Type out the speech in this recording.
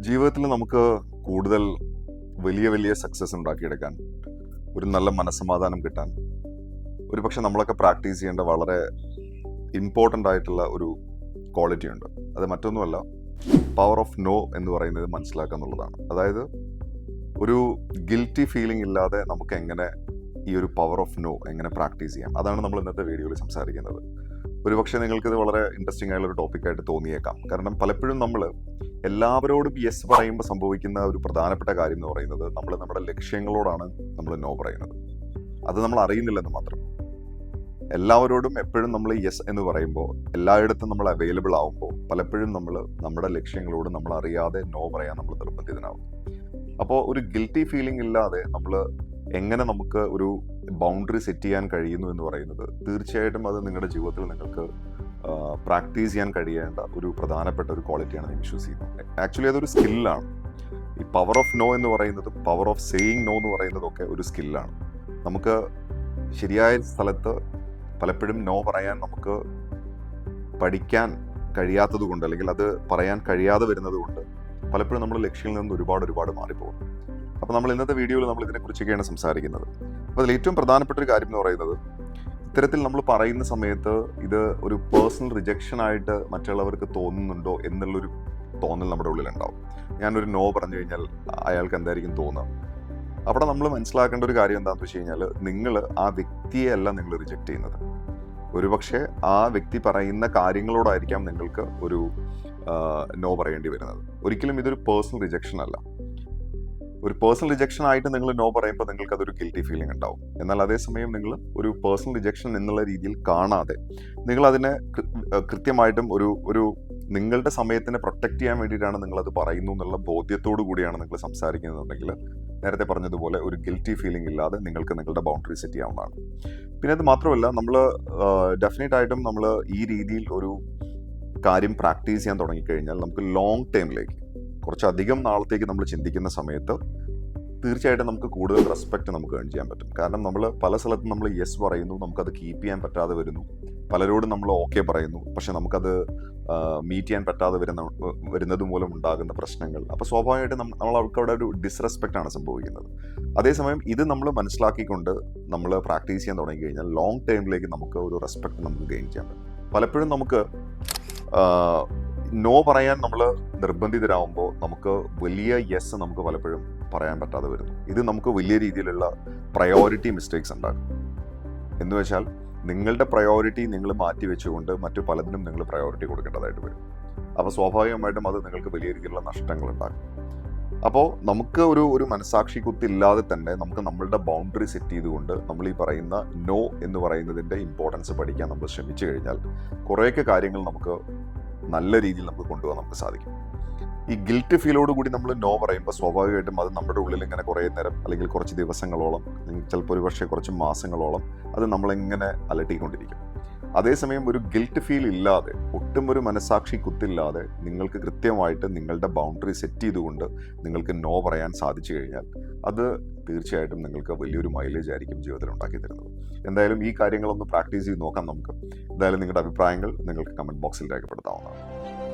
ജീവിതത്തിൽ നമുക്ക് കൂടുതൽ വലിയ വലിയ സക്സസ് ഉണ്ടാക്കിയെടുക്കാൻ ഒരു നല്ല മനസ്സമാധാനം കിട്ടാൻ ഒരു പക്ഷെ നമ്മളൊക്കെ പ്രാക്ടീസ് ചെയ്യേണ്ട വളരെ ഇമ്പോർട്ടന്റ് ആയിട്ടുള്ള ഒരു ക്വാളിറ്റി ഉണ്ട്. അത് മറ്റൊന്നുമല്ല പവർ ഓഫ് നോ എന്ന് പറയുന്നത് മനസ്സിലാക്കുക എന്നുള്ളതാണ്. അതായത് ഒരു ഗിൽറ്റി ഫീലിംഗ് ഇല്ലാതെ നമുക്ക് എങ്ങനെ ഈ ഒരു പവർ ഓഫ് നോ എങ്ങനെ പ്രാക്ടീസ് ചെയ്യാം? അതാണ് നമ്മൾ ഇന്നത്തെ വീഡിയോയിൽ സംസാരിക്കുന്നത്. ഒരുപക്ഷെ നിങ്ങൾക്കിത് വളരെ ഇൻട്രസ്റ്റിംഗ് ആയുള്ള ഒരു ടോപ്പിക്കായിട്ട് തോന്നിയേക്കാം. കാരണം പലപ്പോഴും നമ്മൾ എല്ലാവരോടും യെസ് പറയുമ്പോൾ സംഭവിക്കുന്ന ഒരു പ്രധാനപ്പെട്ട കാര്യം എന്ന് പറയുന്നത് നമ്മൾ നമ്മുടെ ലക്ഷ്യങ്ങളോടാണ് നമ്മൾ നോ പറയുന്നത്. അത് നമ്മൾ അറിയുന്നില്ലെന്ന് മാത്രം. എല്ലാവരോടും എപ്പോഴും നമ്മൾ യെസ് എന്ന് പറയുമ്പോൾ എല്ലായിടത്തും നമ്മൾ അവൈലബിൾ ആവുമ്പോൾ പലപ്പോഴും നമ്മൾ നമ്മുടെ ലക്ഷ്യങ്ങളോട് നമ്മൾ അറിയാതെ നോ പറയാൻ നമ്മൾ നിർബന്ധിതനാവും. അപ്പോൾ ഒരു ഗിൽറ്റി ഫീലിംഗ് ഇല്ലാതെ നമ്മൾ എങ്ങനെ നമുക്ക് ഒരു ബൗണ്ടറി സെറ്റ് ചെയ്യാൻ കഴിയുന്നു എന്ന് പറയുന്നത് തീർച്ചയായിട്ടും അത് നിങ്ങളുടെ ജീവിതത്തിൽ നിങ്ങൾക്ക് പ്രാക്ടീസ് ചെയ്യാൻ കഴിയേണ്ട ഒരു പ്രധാനപ്പെട്ട ഒരു ക്വാളിറ്റിയാണ് ഞാൻ വിശ്വസിക്കുന്നത് ആക്ച്വലി അതൊരു സ്കില്ലാണ് ഈ പവർ ഓഫ് നോ എന്ന് പറയുന്നത് പവർ ഓഫ് സേയിങ് നോ എന്ന് പറയുന്നതൊക്കെ ഒരു സ്കില്ലാണ് നമുക്ക് ശരിയായ സ്ഥലത്ത് പലപ്പോഴും നോ പറയാൻ നമുക്ക് പഠിക്കാൻ കഴിയാത്തത് കൊണ്ട് അല്ലെങ്കിൽ അത് പറയാൻ കഴിയാതെ വരുന്നത് കൊണ്ട് പലപ്പോഴും നമ്മൾ ലക്ഷ്യങ്ങളിൽ നിന്ന് ഒരുപാട് ഒരുപാട് മാറിപ്പോകും. അപ്പോൾ നമ്മൾ ഇന്നത്തെ വീഡിയോയിൽ നമ്മൾ ഇതിനെക്കുറിച്ചൊക്കെയാണ് സംസാരിക്കുന്നത്. അപ്പോൾ അതിൽ ഏറ്റവും പ്രധാനപ്പെട്ട ഒരു കാര്യം എന്ന് പറയുന്നത് ഇത്തരത്തിൽ നമ്മൾ പറയുന്ന സമയത്ത് ഇത് ഒരു പേഴ്സണൽ റിജക്ഷൻ ആയിട്ട് മറ്റുള്ളവർക്ക് തോന്നുന്നുണ്ടോ എന്നുള്ളൊരു തോന്നൽ നമ്മുടെ ഉള്ളിലുണ്ടാവും. ഞാനൊരു നോ പറഞ്ഞു കഴിഞ്ഞാൽ അയാൾക്ക് എന്തായിരിക്കും തോന്നുക? അവിടെ നമ്മൾ മനസ്സിലാക്കേണ്ട ഒരു കാര്യം എന്താണെന്ന് വെച്ച് കഴിഞ്ഞാൽ നിങ്ങൾ ആ വ്യക്തിയെ അല്ല നിങ്ങൾ റിജക്റ്റ് ചെയ്യുന്നത്. ഒരുപക്ഷെ ആ വ്യക്തി പറയുന്ന കാര്യങ്ങളോടായിരിക്കാം നിങ്ങൾക്ക് ഒരു നോ പറയേണ്ടി വരുന്നത്. ഒരിക്കലും ഇതൊരു പേഴ്സണൽ റിജക്ഷൻ അല്ല. ഒരു പേഴ്സണൽ റിജക്ഷൻ ആയിട്ട് നിങ്ങൾ നോ പറയുമ്പോൾ നിങ്ങൾക്ക് അതൊരു ഗിൽറ്റി ഫീലിംഗ് ഉണ്ടാവും. എന്നാൽ അതേസമയം നിങ്ങൾ ഒരു പേഴ്സണൽ റിജക്ഷൻ എന്നുള്ള രീതിയിൽ കാണാതെ നിങ്ങൾ അതിനെ കൃത്യമായിട്ടും ഒരു ഒരു നിങ്ങളുടെ സമയത്തിനെ പ്രൊട്ടക്ട് ചെയ്യാൻ വേണ്ടിയിട്ടാണ് നിങ്ങൾ അത് പറയുന്നു എന്നുള്ള ബോധ്യത്തോടു കൂടിയാണ് നിങ്ങൾ സംസാരിക്കുന്നതെന്നുണ്ടെങ്കിൽ നേരത്തെ പറഞ്ഞതുപോലെ ഒരു ഗിൽറ്റി ഫീലിംഗ് ഇല്ലാതെ നിങ്ങൾക്ക് നിങ്ങളുടെ ബൗണ്ടറി സെറ്റ് ചെയ്യാവുന്നതാണ്. പിന്നെ അത് മാത്രമല്ല നമ്മൾ ഡെഫിനറ്റ് ആയിട്ടും നമ്മൾ ഈ രീതിയിൽ ഒരു കാര്യം പ്രാക്ടീസ് ചെയ്യാൻ തുടങ്ങിക്കഴിഞ്ഞാൽ നമുക്ക് ലോങ് ടൈമിലേക്ക് കുറച്ചധികം നാളത്തേക്ക് നമ്മൾ ചിന്തിക്കുന്ന സമയത്ത് തീർച്ചയായിട്ടും നമുക്ക് കൂടുതൽ റെസ്പെക്റ്റ് നമുക്ക് ഏൺ ചെയ്യാൻ പറ്റും. കാരണം നമ്മൾ പല സ്ഥലത്തും നമ്മൾ യെസ് പറയുന്നു നമുക്കത് കീപ്പ് ചെയ്യാൻ പറ്റാതെ വരുന്നു. പലരോടും നമ്മൾ ഓക്കെ പറയുന്നു. പക്ഷെ നമുക്കത് മീറ്റ് ചെയ്യാൻ പറ്റാതെ വരുന്ന വരുന്നത് മൂലം ഉണ്ടാകുന്ന പ്രശ്നങ്ങൾ. അപ്പോൾ സ്വാഭാവികമായിട്ടും നമ്മ- നമ്മൾ അവർക്ക് അവിടെ ഒരു ഡിസ്റെസ്പെക്റ്റ് ആണ് സംഭവിക്കുന്നത്. അതേസമയം ഇത് നമ്മൾ മനസ്സിലാക്കിക്കൊണ്ട് നമ്മൾ പ്രാക്ടീസ് ചെയ്യാൻ തുടങ്ങി കഴിഞ്ഞാൽ ലോങ് ടൈമിലേക്ക് നമുക്ക് ഒരു റെസ്പെക്ട് നമുക്ക് ഗെയിൻ ചെയ്യാൻ പറ്റും. പലപ്പോഴും നമുക്ക് നോ പറയാൻ നമ്മൾ നിർബന്ധിതരാകുമ്പോൾ നമുക്ക് വലിയ യെസ് നമുക്ക് പലപ്പോഴും പറയാൻ പറ്റാതെ വരുന്നു. ഇത് നമുക്ക് വലിയ രീതിയിലുള്ള പ്രയോറിറ്റി മിസ്റ്റേക്സ് ഉണ്ടാകും എന്ന് വെച്ചാൽ നിങ്ങളുടെ പ്രയോറിറ്റി നിങ്ങൾ മാറ്റി വെച്ചുകൊണ്ട് മറ്റു പലതിനും നിങ്ങൾ പ്രയോറിറ്റി കൊടുക്കേണ്ടതായിട്ട് വരും. അപ്പോൾ സ്വാഭാവികമായിട്ടും അത് നിങ്ങൾക്ക് വലിയ രീതിയിലുള്ള നഷ്ടങ്ങൾ ഉണ്ടാകും അപ്പോൾ നമുക്ക് ഒരു ഒരു മനസാക്ഷി കുത്തില്ലാതെ തന്നെ നമുക്ക് നമ്മളുടെ ബൗണ്ടറി സെറ്റ് ചെയ്തുകൊണ്ട് നമ്മൾ ഈ പറയുന്ന നോ എന്ന് പറയുന്നതിന്റെ ഇമ്പോർട്ടൻസ് പഠിക്കാൻ നമ്മൾ ശ്രമിച്ചു കഴിഞ്ഞാൽ കുറേയൊക്കെ കാര്യങ്ങൾ നമുക്ക് നല്ല രീതിയിൽ നമുക്ക് കൊണ്ടുപോകാൻ നമുക്ക് സാധിക്കും. ഈ ഗിൽറ്റ് ഫീലോട് കൂടി നമ്മൾ നോ പറയുമ്പോൾ സ്വാഭാവികമായിട്ടും അത് നമ്മുടെ ഉള്ളിൽ ഇങ്ങനെ കുറേ നേരം അല്ലെങ്കിൽ കുറച്ച് ദിവസങ്ങളോളം ചിലപ്പോൾ ഒരു പക്ഷേ കുറച്ച് മാസങ്ങളോളം അത് നമ്മളിങ്ങനെ അലട്ടിക്കൊണ്ടിരിക്കും. അതേസമയം ഒരു ഗിൽറ്റ് ഫീൽ ഇല്ലാതെ ഒട്ടും ഒരു മനസാക്ഷി കുത്തില്ലാതെ നിങ്ങൾക്ക് കൃത്യമായിട്ട് നിങ്ങളുടെ ബൗണ്ടറി സെറ്റ് ചെയ്തുകൊണ്ട് നിങ്ങൾക്ക് നോ പറയാൻ സാധിച്ചു കഴിഞ്ഞാൽ അത് തീർച്ചയായിട്ടും നിങ്ങൾക്ക് വലിയൊരു മൈലേജ് ആയിരിക്കും ജീവിതത്തിൽ ഉണ്ടാക്കി തരുന്നത്. എന്തായാലും ഈ കാര്യങ്ങളൊന്ന് പ്രാക്ടീസ് ചെയ്ത് നോക്കാം നമുക്ക്. എന്തായാലും നിങ്ങളുടെ അഭിപ്രായങ്ങൾ നിങ്ങൾക്ക് കമന്റ് ബോക്സിൽ രേഖപ്പെടുത്താവുന്നതാണ്.